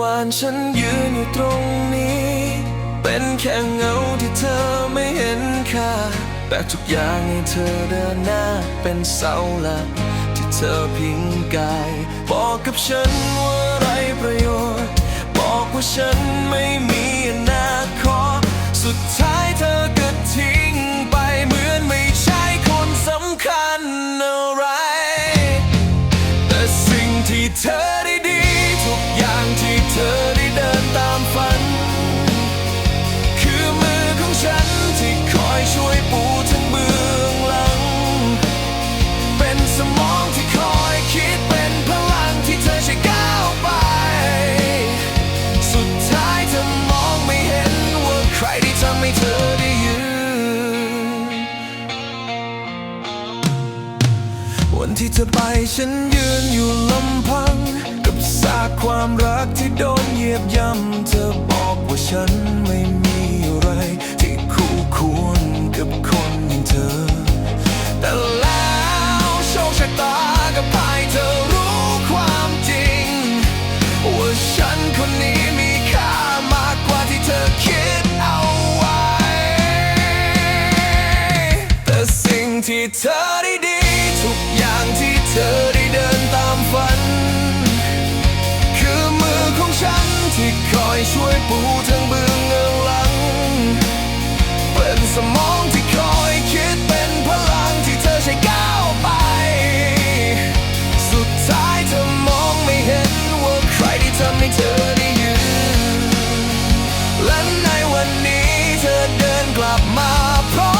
วานฉันยืนอยู่ตรงนี้ เป็นแค่เงาที่เธอไม่เห็นค่า แต่ทุกอย่างให้เธอเดินหน้าเป็นเสาหลัก ที่เธอพิงกาย บอกกับฉันว่าไรประโยชน์ บอกว่าฉัน เธอไปฉันยืนอยู่ลำพัง กับซากความรักที่โดนเหยียบย่ำเธอบอกว่าฉันไม่มีอะไร ที่คู่ควรกับคนอย่างเธอ แต่แล้วโชคชะตากับพายเธอรู้ความจริง ว่าฉันคนนี้มีค่ามากกว่าที่เธอคิดเอาไว้ แต่สิ่งที่เธอได้ดีทุกอย่าง เธอได้เดินตามฝัน คือมือของฉันที่คอยช่วยปูทางเบื้องหลัง เป็นสมองที่คอยคิดเป็นพลังที่เธอใช้ก้าวไป สุดท้ายเธอมองไม่เห็นว่าใครที่ทำให้เธอได้ยืนและในวันนี้เธอเดินกลับมาพร้อม